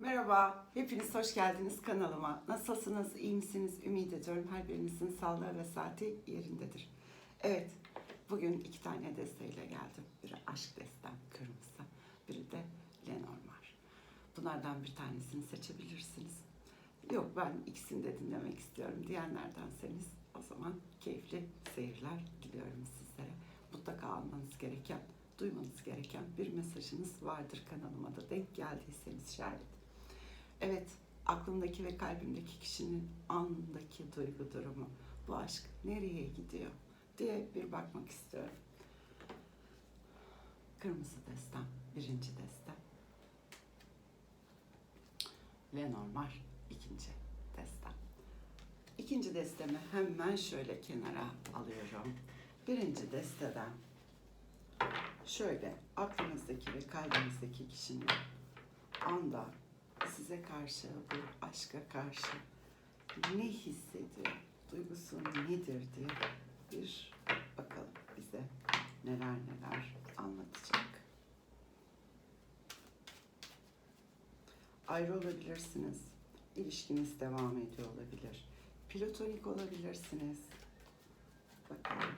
Merhaba, hepiniz hoş geldiniz kanalıma. Nasılsınız, iyi misiniz? Ümit ediyorum her birinizin sağlığı ve saati yerindedir. Evet, bugün iki tane desteğiyle geldim. Biri aşk destem, kırmızı, biri de Lenormand. Bunlardan bir tanesini seçebilirsiniz. Yok ben ikisini de dinlemek istiyorum diyenlerdenseniz o zaman keyifli seyirler diliyorum sizlere. Mutlaka almanız gereken, duymanız gereken bir mesajınız vardır kanalıma da denk geldiyseniz şayet. Evet, aklımdaki ve kalbimdeki kişinin andaki duygu durumu, bu aşk nereye gidiyor diye bir bakmak istiyorum. Kırmızı destem, birinci destem. Lenormand, ikinci destem. İkinci destemi hemen şöyle kenara alıyorum. Birinci desteden şöyle aklınızdaki ve kalbinizdeki kişinin anda size karşı, bu aşka karşı ne hissediyor, duygusu nedir diye bir bakalım bize neler neler anlatacak. Ayrı olabilirsiniz, ilişkiniz devam ediyor olabilir, platonik olabilirsiniz. Bakalım.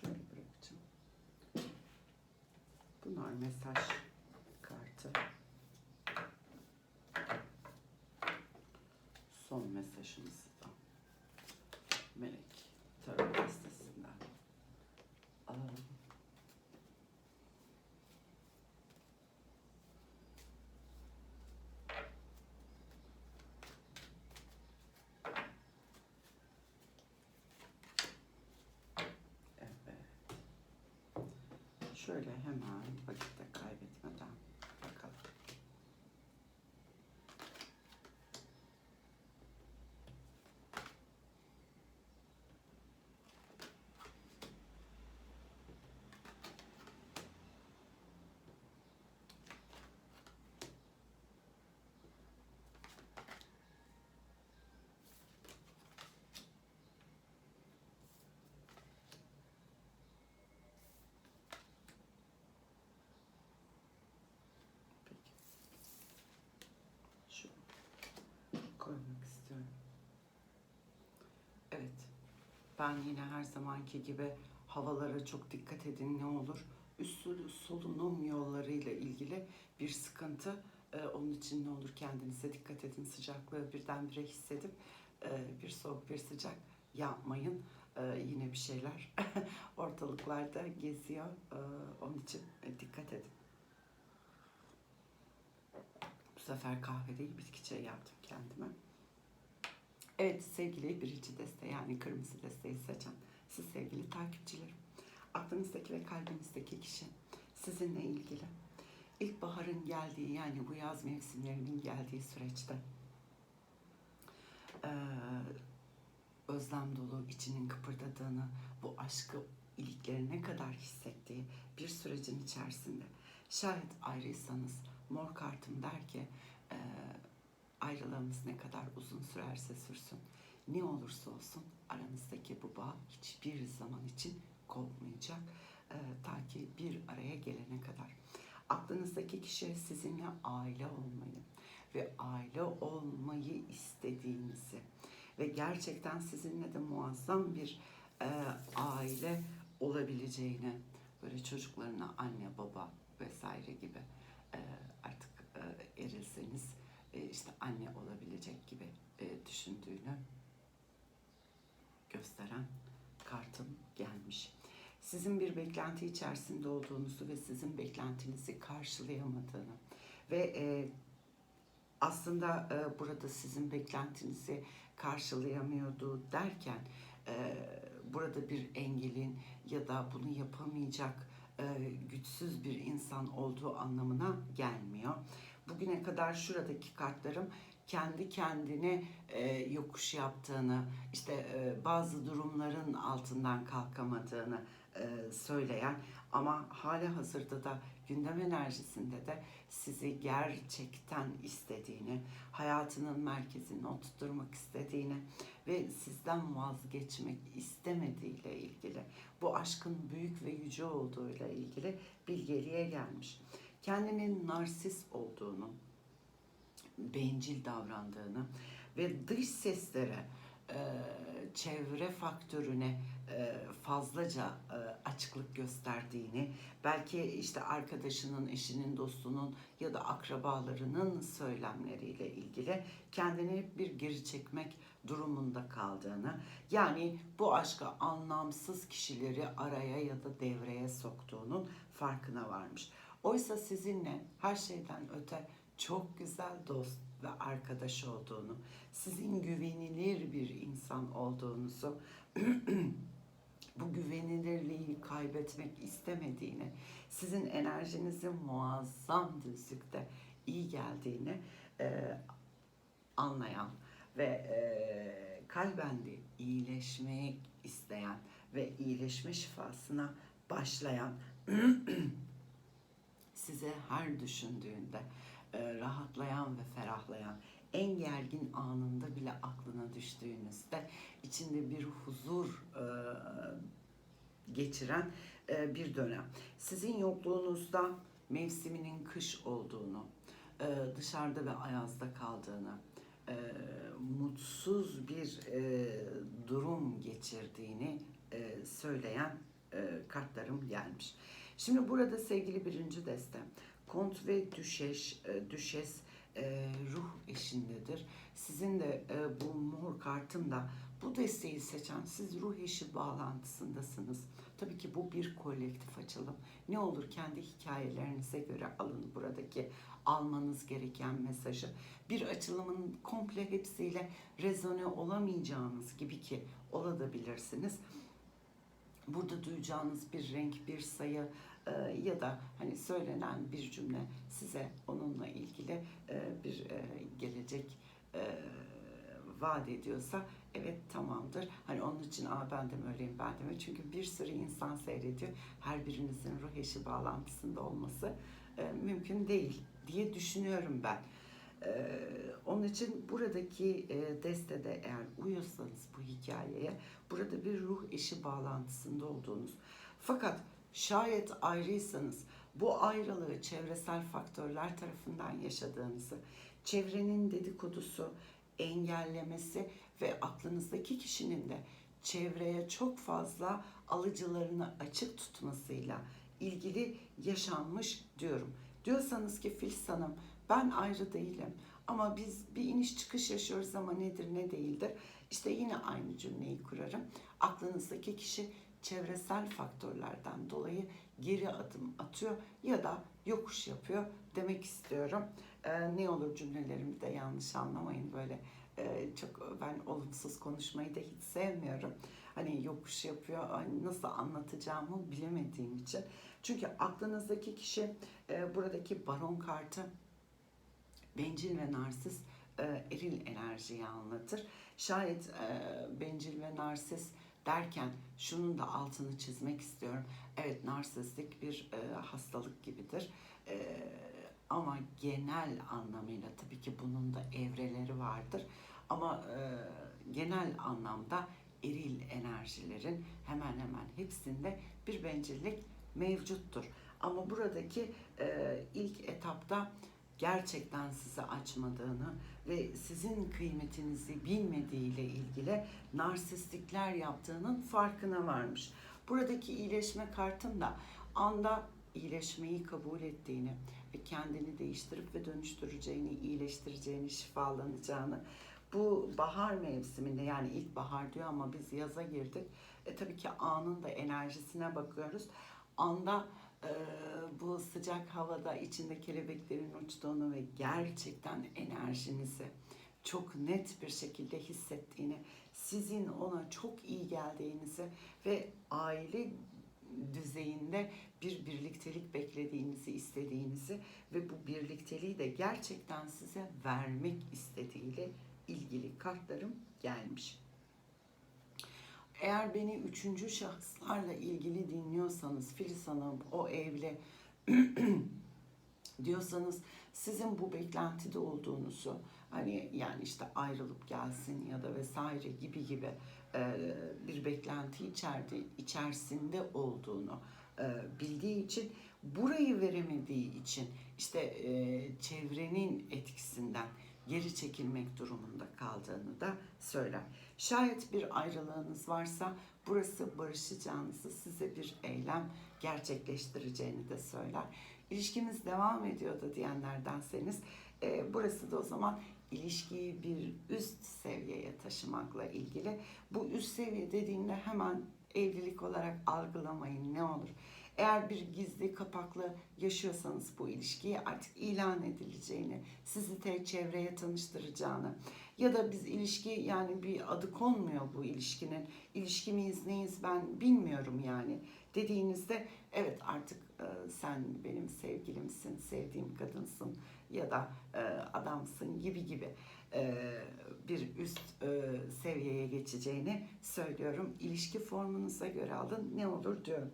Şöyle bırakacağım. Bunlar mesaj kartı. Son mesajımızı da Melek Tarot listesinden alalım. Evet. Şöyle hemen vakitte kaybetmeden bakalım. Peki. Şu koymak istiyorum. Evet. Ben yine her zamanki gibi havalara çok dikkat edin ne olur. Üst solunum yollarıyla ilgili bir sıkıntı. Ee, onun için ne olur kendinize dikkat edin. Sıcaklığı birdenbire hissedip e, bir soğuk bir sıcak yapmayın. Ee, yine bir şeyler ortalıklarda geziyor. Ee, onun için e, dikkat edin. Bu sefer kahve değil bitki çayı yaptım kendime. Evet sevgili birinci deste yani kırmızı desteği seçen siz sevgili takipçilerim. Aklınızdaki ve kalbinizdeki kişi sizinle ilgili. İlkbaharın geldiği yani bu yaz mevsimlerinin geldiği süreçte özlem dolu içinin kıpırdadığını, bu aşkı iliklerine kadar hissettiği bir sürecin içerisinde şayet ayrıysanız mor kartım der ki eee ayrılığımız ne kadar uzun sürerse sürsün, ne olursa olsun aranızdaki bu bağ hiçbir zaman için kopmayacak Eee, ta ki bir araya gelene kadar. Aklınızdaki kişi sizinle aile olmayı ve aile olmayı istediğinizi ve gerçekten sizinle de muazzam bir eee, aile olabileceğini, böyle çocuklarına anne baba vesaire gibi eee, artık eee, erilseniz e, işte anne olabilecek gibi e, düşündüğünü gösteren kartım gelmiş. Sizin bir beklenti içerisinde olduğunuzu ve sizin beklentinizi karşılayamadığını ve e, aslında burada sizin beklentinizi karşılayamıyordu derken burada bir engelin ya da bunu yapamayacak güçsüz bir insan olduğu anlamına gelmiyor. Bugüne kadar şuradaki kartlarım kendi kendine e, yokuş yaptığını, işte e, bazı durumların altından kalkamadığını e, söyleyen ama hala hazırda da gündem enerjisinde de sizi gerçekten istediğini, hayatının merkezine oturtmak istediğini ve sizden vazgeçmek istemediğiyle ilgili, bu aşkın büyük ve yüce olduğuyla ilgili bilgeliğe gelmiş. Kendinin narsist olduğunu, bencil davrandığını ve dış seslere, e, çevre faktörüne e, fazlaca e, açıklık gösterdiğini, belki işte arkadaşının, eşinin, dostunun ya da akrabalarının söylemleriyle ilgili kendini bir geri çekmek durumunda kaldığını, yani bu aşka anlamsız kişileri araya ya da devreye soktuğunun farkına varmış. Oysa sizinle her şeyden öte çok güzel dost ve arkadaş olduğunu, sizin güvenilir bir insan olduğunuzu, bu güvenilirliği kaybetmek istemediğini, sizin enerjinizin muazzam düzlükte iyi geldiğini e, anlayan ve e, kalben iyileşmek isteyen ve iyileşme şifasına başlayan size her düşündüğünde e, rahatlayan ve ferahlayan en gergin anında bile aklına düştüğünüzde içinde bir huzur e, geçiren e, bir dönem. Sizin yokluğunuzda mevsiminin kış olduğunu, e, dışarıda ve ayazda kaldığını, e, mutsuz bir e, durum geçirdiğini e, söyleyen e, kartlarım gelmiş. Şimdi burada sevgili birinci destem, kont ve düşeş, e, düşes e, ruh eşindedir. Sizin de e, bu mor kartında bu desteği seçen siz ruh eşi bağlantısındasınız. Tabii ki bu bir kolektif açılım. Ne olur kendi hikayelerinize göre alın buradaki almanız gereken mesajı. Bir açılımın komple hepsiyle rezone olamayacağınız gibi ki olabilirsiniz. Burada duyacağınız bir renk, bir sayı ya da hani söylenen bir cümle size onunla ilgili e, bir e, gelecek e, vaat ediyorsa evet tamamdır. Hani onun için Aa, ben de mi öyleyim ben de mi? Çünkü bir sürü insan seyrediyor. Her birinizin ruh eşi bağlantısında olması e, mümkün değil diye düşünüyorum ben. Onun için buradaki e, destede eğer uyuyorsanız bu hikayeye burada bir ruh eşi bağlantısında olduğunuz fakat şayet ayrıysanız bu ayrılığı çevresel faktörler tarafından yaşadığınızı, çevrenin dedikodusu, engellemesi ve aklınızdaki kişinin de çevreye çok fazla alıcılarını açık tutmasıyla ilgili yaşanmış diyorum. Diyorsanız ki Filiz Hanım ben ayrı değilim ama biz bir iniş çıkış yaşıyoruz ama nedir ne değildir. İşte yine aynı cümleyi kurarım. Aklınızdaki kişi çevresel faktörlerden dolayı geri adım atıyor ya da yokuş yapıyor demek istiyorum. Ee, ne olur cümlelerimi de yanlış anlamayın böyle e, çok ben olumsuz konuşmayı da hiç sevmiyorum. Hani yokuş yapıyor nasıl anlatacağımı bilemediğim için. Çünkü aklınızdaki kişi e, buradaki baron kartı bencil ve narsist e, eril enerjiyi anlatır. Şayet e, bencil ve narsist derken şunun da altını çizmek istiyorum. Evet narsistlik bir e, hastalık gibidir. E, ama genel anlamıyla tabii ki bunun da evreleri vardır. Ama e, genel anlamda eril enerjilerin hemen hemen hepsinde bir bencillik mevcuttur. Ama buradaki e, ilk etapta gerçekten sizi açmadığını ve sizin kıymetinizi bilmediğiyle ilgili narsistlikler yaptığının farkına varmış. Buradaki iyileşme kartın da anda iyileşmeyi kabul ettiğini ve kendini değiştirip ve dönüştüreceğini, iyileştireceğini, şifalanacağını bu bahar mevsiminde yani ilk bahar diyor ama biz yaza girdik. E, tabii ki anın da enerjisine bakıyoruz. Anda bu sıcak havada içinde kelebeklerin uçtuğunu ve gerçekten enerjinizi çok net bir şekilde hissettiğini, sizin ona çok iyi geldiğinizi ve aile düzeyinde bir birliktelik beklediğinizi, istediğinizi ve bu birlikteliği de gerçekten size vermek istediğiyle ilgili kartlarım gelmiş. Eğer beni üçüncü şahıslarla ilgili dinliyorsanız Filiz Hanım o evli diyorsanız sizin bu beklentide olduğunuzu hani yani işte ayrılıp gelsin ya da vesaire gibi gibi e, bir beklenti içerdi, içerisinde olduğunu e, bildiği için burayı veremediği için işte e, çevrenin etkisinden geri çekilmek durumunda kaldığını da söyler. Şayet bir ayrılığınız varsa burası barışacağınızı size bir eylem gerçekleştireceğini de söyler. İlişkimiz devam ediyor da diyenlerdenseniz e, burası da o zaman ilişkiyi bir üst seviyeye taşımakla ilgili. Bu üst seviye dediğimde hemen evlilik olarak algılamayın ne olur. Eğer bir gizli kapaklı yaşıyorsanız bu ilişkiyi artık ilan edileceğini, sizi te çevreye tanıştıracağını ya da biz ilişki yani bir adı konmuyor bu ilişkinin. İlişki miyiz neyiz ben bilmiyorum yani dediğinizde evet artık e, sen benim sevgilimsin, sevdiğim kadınsın ya da e, adamsın gibi gibi e, bir üst e, seviyeye geçeceğini söylüyorum. İlişki formunuza göre alın ne olur diyorum.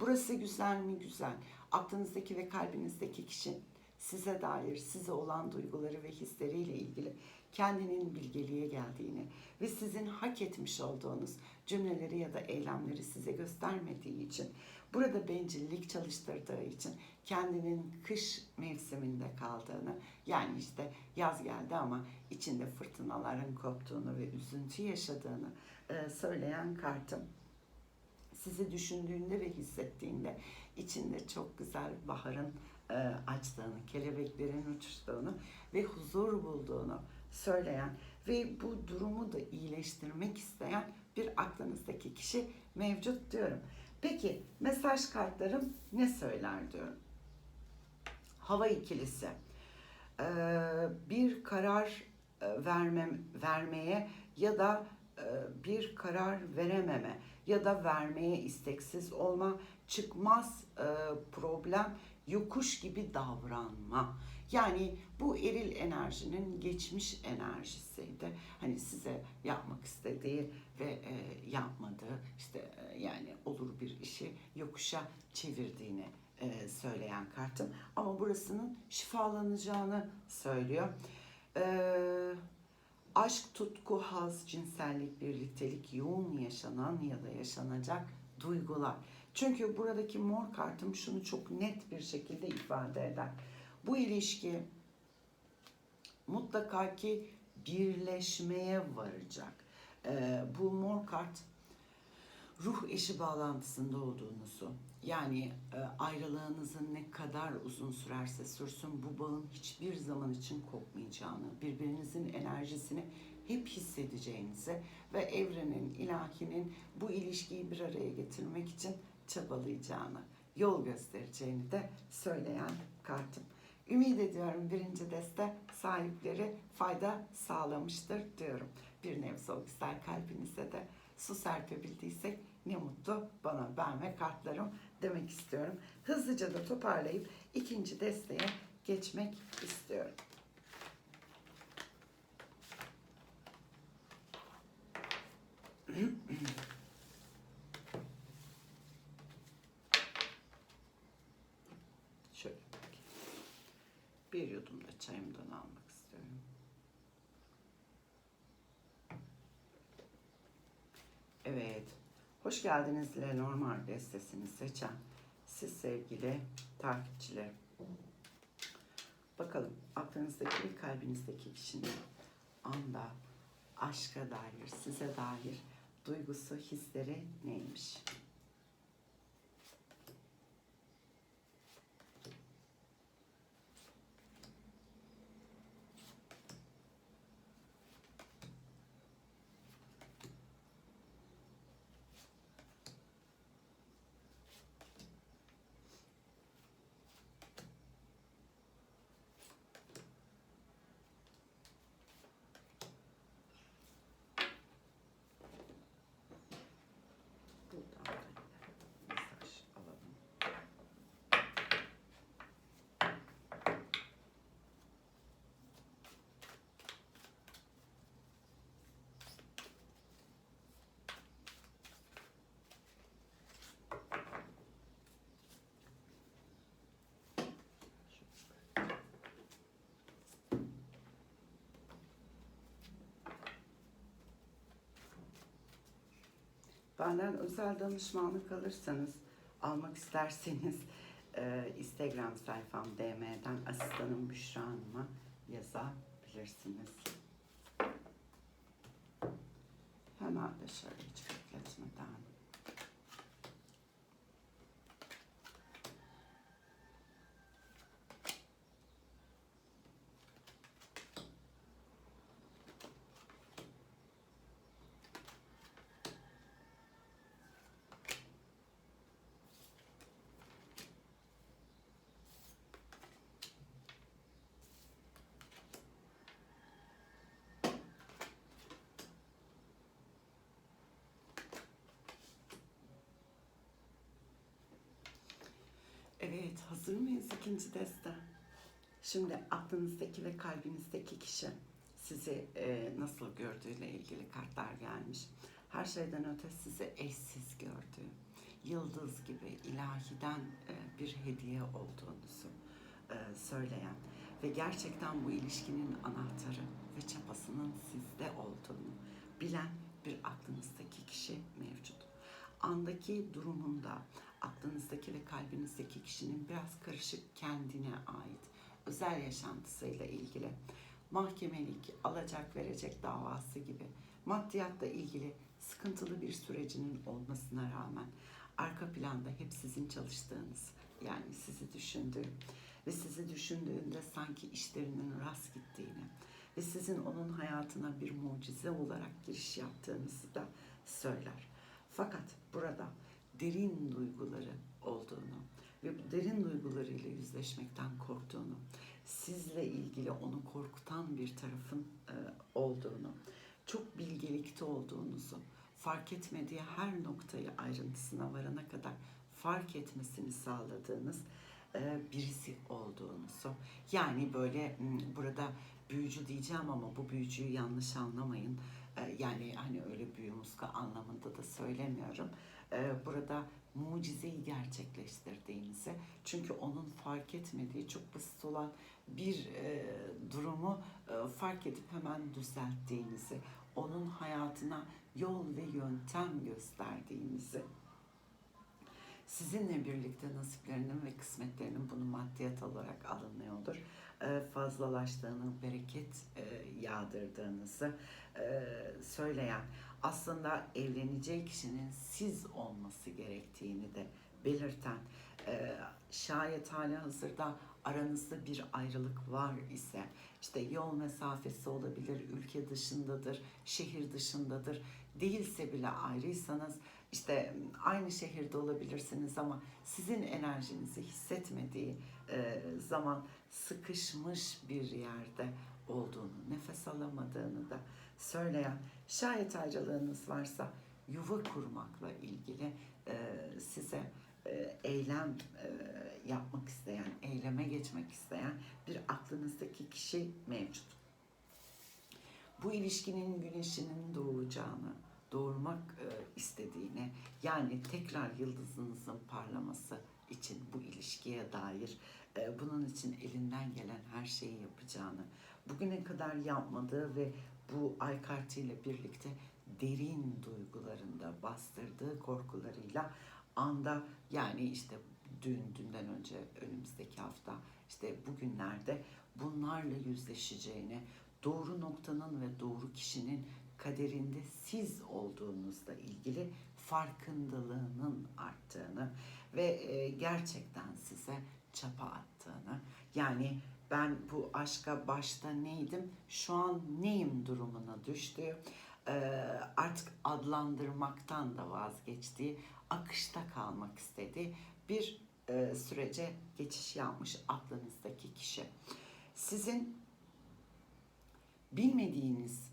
Burası güzel mi güzel. Aklınızdaki ve kalbinizdeki kişi size dair, size olan duyguları ve hisleriyle ilgili kendinin bilgeliğe geldiğini ve sizin hak etmiş olduğunuz cümleleri ya da eylemleri size göstermediği için, burada bencillik çalıştırdığı için kendinin kış mevsiminde kaldığını, yani işte yaz geldi ama içinde fırtınaların koptuğunu ve üzüntü yaşadığını e, söyleyen kartım sizi düşündüğünde ve hissettiğinde içinde çok güzel baharın e, açtığını, kelebeklerin uçuştuğunu ve huzur bulduğunu söyleyen ve bu durumu da iyileştirmek isteyen bir aklınızdaki kişi mevcut diyorum. Peki mesaj kartlarım ne söyler diyorum. Hava ikilisi. Ee, bir karar e, vermem, vermeye ya da e, bir karar verememe ya da vermeye isteksiz olma, çıkmaz e, problem, yokuş gibi davranma. Yani bu eril enerjinin geçmiş enerjisiydi. Hani size yapmak istediği ve e, yapmadığı işte e, yani olur bir işi yokuşa çevirdiğini e, söyleyen kartım. Ama burasının şifalanacağını söylüyor. Eee aşk, tutku, haz, cinsellik, birliktelik, yoğun yaşanan ya da yaşanacak duygular. Çünkü buradaki mor kartım şunu çok net bir şekilde ifade eder. Bu ilişki mutlaka ki birleşmeye varacak. Ee, bu mor kart ruh eşi bağlantısında olduğunuzu, yani e, ayrılığınızın ne kadar uzun sürerse sürsün bu bağın hiçbir zaman için kopmayacağını, birbirinizin enerjisini hep hissedeceğinizi ve evrenin, ilahinin bu ilişkiyi bir araya getirmek için çabalayacağını, yol göstereceğini de söyleyen kartım. Ümit ediyorum birinci deste sahipleri fayda sağlamıştır diyorum. Bir nebze o güzel kalbinize de su serpebildiysek ne mutlu bana ben ve kartlarım demek istiyorum. Hızlıca da toparlayıp ikinci desteğe geçmek istiyorum. Şöyle bir yudum da çayımdan almak istiyorum. Evet. Hoş geldiniz Lenormand destesini seçen siz sevgili takipçiler. Bakalım aklınızdaki ve kalbinizdeki kişinin anda aşka dair, size dair duygusu, hisleri neymiş? Benden özel danışmanlık alırsanız, almak isterseniz e, Instagram sayfam DM'den asistanım Büşra Hanım'a yazabilirsiniz. Hemen de şöyle hiç bekletmeden. Evet, hazır mıyız ikinci deste? Şimdi aklınızdaki ve kalbinizdeki kişi sizi e, nasıl gördüğüyle ilgili kartlar gelmiş. Her şeyden öte sizi eşsiz gördüğü, yıldız gibi ilahiden e, bir hediye olduğunuzu e, söyleyen ve gerçekten bu ilişkinin anahtarı ve çapasının sizde olduğunu bilen bir aklınızdaki kişi mevcut. Andaki durumunda aklınızdaki ve kalbinizdeki kişinin biraz karışık kendine ait özel yaşantısıyla ilgili mahkemelik, alacak verecek davası gibi maddiyatla ilgili sıkıntılı bir sürecinin olmasına rağmen arka planda hep sizin çalıştığınız yani sizi düşündüğü ve sizi düşündüğünde sanki işlerinin rast gittiğini ve sizin onun hayatına bir mucize olarak giriş yaptığınızı da söyler. Fakat burada derin duyguları olduğunu ve bu derin duygularıyla yüzleşmekten korktuğunu, sizle ilgili onu korkutan bir tarafın e, olduğunu, çok bilgelikte olduğunuzu, fark etmediği her noktayı ayrıntısına varana kadar fark etmesini sağladığınız e, birisi olduğunuzu. Yani böyle burada büyücü diyeceğim ama bu büyücüyü yanlış anlamayın. E, yani hani öyle büyü anlamında da söylemiyorum. E, burada mucizeyi gerçekleştirdiğinizi çünkü onun fark etmediği çok basit olan bir e, durumu e, fark edip hemen düzelttiğinizi onun hayatına yol ve yöntem gösterdiğinizi sizinle birlikte nasiplerinin ve kısmetlerinin bunu maddiyat olarak alınıyordur. Fazlalaştığını, bereket yağdırdığınızı söyleyen, aslında evleneceği kişinin siz olması gerektiğini de belirten, e, şayet hala hazırda aranızda bir ayrılık var ise, işte yol mesafesi olabilir, ülke dışındadır, şehir dışındadır, değilse bile ayrıysanız, işte aynı şehirde olabilirsiniz ama sizin enerjinizi hissetmediği e, zaman sıkışmış bir yerde olduğunu, nefes alamadığını da söyleyen, şayet ayrılığınız varsa yuva kurmakla ilgili e, size e, eylem e, yapmak isteyen, eyleme geçmek isteyen bir aklınızdaki kişi mevcut. Bu ilişkinin güneşinin doğacağını, doğurmak e, istediğini, yani tekrar yıldızınızın parlaması için bu ilişkiye dair e, bunun için elinden gelen her şeyi yapacağını, bugüne kadar yapmadığı ve bu ay kartıyla birlikte derin duygularında bastırdığı korkularıyla anda yani işte dün, dünden önce, önümüzdeki hafta, işte bugünlerde bunlarla yüzleşeceğini, doğru noktanın ve doğru kişinin kaderinde siz olduğunuzla ilgili farkındalığının arttığını ve e, gerçekten size çapa attığını yani ben bu aşka başta neydim? Şu an neyim durumuna düştüğü e, artık adlandırmaktan da vazgeçtiği akışta kalmak istediği bir e, sürece geçiş yapmış aklınızdaki kişi. Sizin bilmediğiniz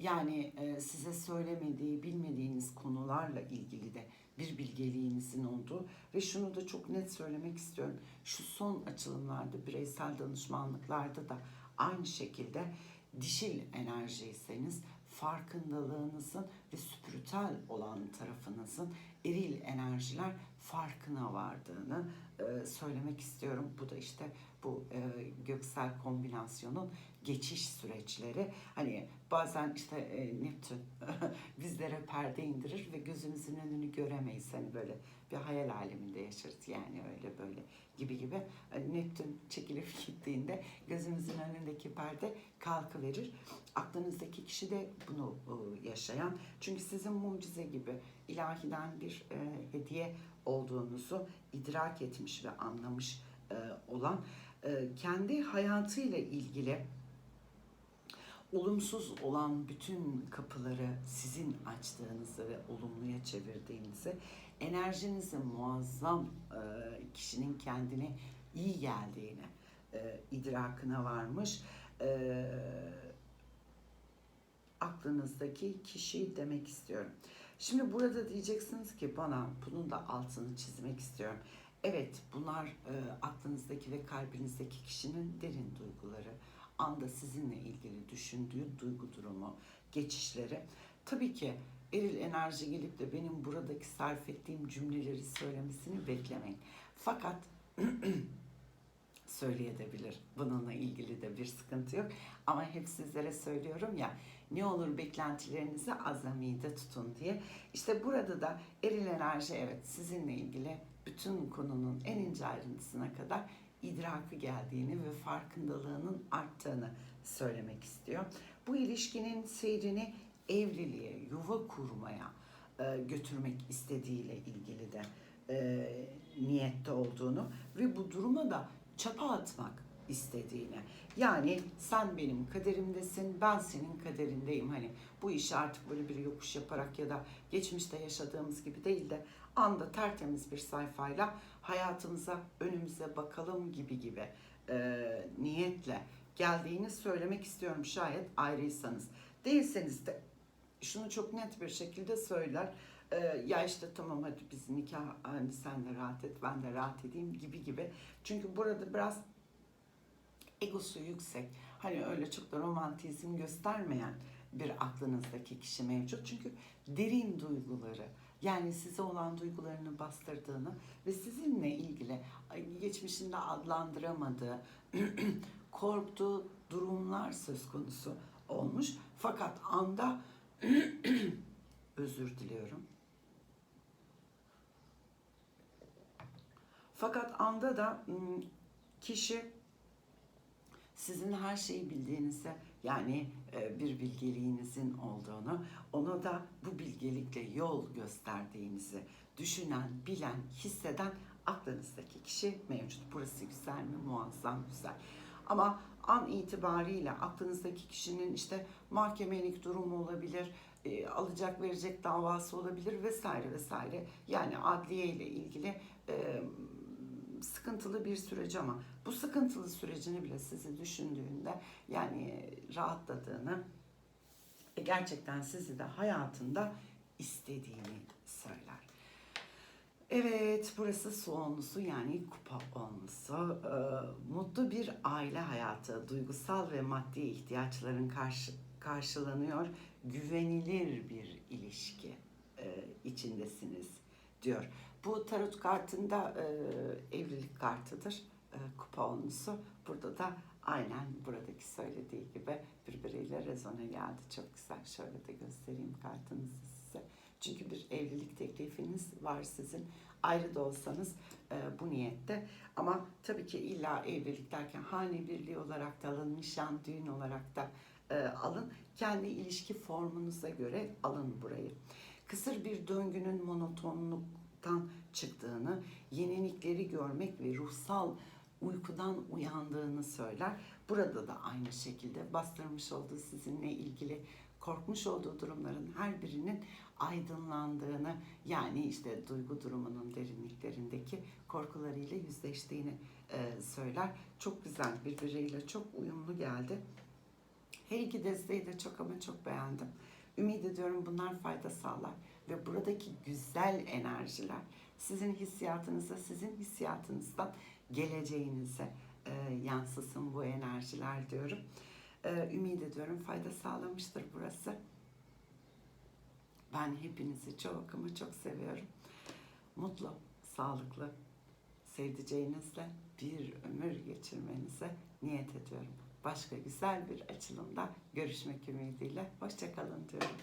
yani e, size söylemediği, bilmediğiniz konularla ilgili de bir bilgeliğinizin olduğu ve şunu da çok net söylemek istiyorum. Şu son açılımlarda, bireysel danışmanlıklarda da aynı şekilde dişil enerjiyseniz farkındalığınızın ve spiritüel olan tarafınızın eril enerjiler farkına vardığını e, söylemek istiyorum. Bu da işte bu e, göksel kombinasyonun geçiş süreçleri. Hani bazen işte e, Neptün bizlere perde indirir ve gözümüzün önünü göremeyiz. Hani böyle bir hayal aleminde yaşarız yani öyle böyle gibi gibi. Hani Neptün çekilip gittiğinde gözümüzün önündeki perde kalkıverir. Aklınızdaki kişi de bunu e, yaşayan. Çünkü sizin mucize gibi ilahiden bir e, hediye olduğunuzu idrak etmiş ve anlamış e, olan e, kendi hayatıyla ilgili olumsuz olan bütün kapıları sizin açtığınızı ve olumluya çevirdiğinizi, enerjinizin muazzam e, kişinin kendine iyi geldiğini e, idrakına varmış. E, aklınızdaki kişi demek istiyorum. Şimdi burada diyeceksiniz ki bana bunun da altını çizmek istiyorum. Evet bunlar e, aklınızdaki ve kalbinizdeki kişinin derin duyguları. Anda sizinle ilgili düşündüğü duygu durumu, geçişleri. Tabii ki eril enerji gelip de benim buradaki sarf ettiğim cümleleri söylemesini beklemeyin. Fakat söyleyebilir. Bununla ilgili de bir sıkıntı yok. Ama hep sizlere söylüyorum ya ne olur beklentilerinizi azamide tutun diye. İşte burada da eril enerji evet sizinle ilgili bütün konunun en ince ayrıntısına kadar idrakı geldiğini ve farkındalığının arttığını söylemek istiyor. Bu ilişkinin seyrini evliliğe, yuva kurmaya e, götürmek istediğiyle ilgili de e, niyette olduğunu ve bu duruma da çapa atmak istediğini. Yani sen benim kaderimdesin, ben senin kaderindeyim. Hani bu işi artık böyle bir yokuş yaparak ya da geçmişte yaşadığımız gibi değil de anda tertemiz bir sayfayla hayatımıza, önümüze bakalım gibi gibi e, niyetle geldiğini söylemek istiyorum şayet ayrıysanız. Değilseniz de şunu çok net bir şekilde söyler. E, ya işte tamam hadi biz nikah hani sen de rahat et ben de rahat edeyim gibi gibi. Çünkü burada biraz egosu yüksek. Hani öyle çok da romantizm göstermeyen bir aklınızdaki kişi mevcut. Çünkü derin duyguları yani size olan duygularını bastırdığını ve sizinle ilgili geçmişinde adlandıramadığı, korktuğu durumlar söz konusu olmuş. Fakat anda özür diliyorum. Fakat anda da kişi sizin her şeyi bildiğinizi yani e, bir bilgeliğinizin olduğunu, ona da bu bilgelikle yol gösterdiğinizi düşünen, bilen, hisseden aklınızdaki kişi mevcut. Burası güzel mi? Muazzam güzel. Ama an itibariyle aklınızdaki kişinin işte mahkemelik durumu olabilir, e, alacak verecek davası olabilir vesaire vesaire. Yani adliye ile ilgili sıkıntılı bir süreç ama bu sıkıntılı sürecini bile sizi düşündüğünde yani rahatladığını e, gerçekten sizi de hayatında istediğini söyler. Evet, burası su onlusu yani kupa onlusu. Ee, mutlu bir aile hayatı, duygusal ve maddi ihtiyaçların karşı, karşılanıyor. Güvenilir bir ilişki e, içindesiniz diyor. Bu tarot kartında e, evlilik kartıdır. E, kupa onlusu. Burada da aynen buradaki söylediği gibi birbiriyle rezone geldi. Çok güzel. Şöyle de göstereyim kartınızı size. Çünkü bir evlilik teklifiniz var sizin. Ayrı da olsanız e, bu niyette. Ama tabii ki illa evlilik derken hane birliği olarak da alın, nişan, düğün olarak da e, alın. Kendi ilişki formunuza göre alın burayı. Kısır bir döngünün monotonluktan çıktığını, yenilikleri görmek ve ruhsal uykudan uyandığını söyler. Burada da aynı şekilde bastırmış olduğu sizinle ilgili korkmuş olduğu durumların her birinin aydınlandığını yani işte duygu durumunun derinliklerindeki korkularıyla yüzleştiğini e, söyler. Çok güzel birbiriyle çok uyumlu geldi. Her iki desteği de çok ama çok beğendim. Ümit ediyorum bunlar fayda sağlar ve buradaki güzel enerjiler sizin hissiyatınıza, sizin hissiyatınızdan geleceğinize e, yansısın bu enerjiler diyorum. E, ümit ediyorum fayda sağlamıştır burası. Ben hepinizi çok ama çok seviyorum. Mutlu, sağlıklı, sevdiceğinizle bir ömür geçirmenize niyet ediyorum. Başka güzel bir açılımda görüşmek ümidiyle. Hoşçakalın diyorum.